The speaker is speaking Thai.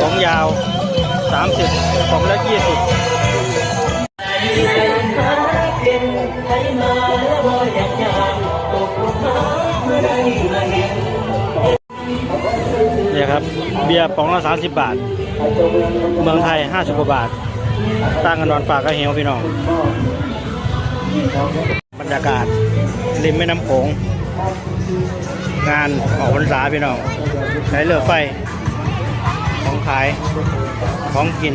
ของยาว 30ของละ20เนี่ยครับ เบียร์ป๋องละ30 บาท เมืองไทย 50กว่าบาท ตั้งกันนอนฝากก็เหี่ยวพี่น้อง บรรยากาศริมแม่น้ำโขง งานออกพรรษาพี่น้องใช้เรือไฟ ของขาย ของกิน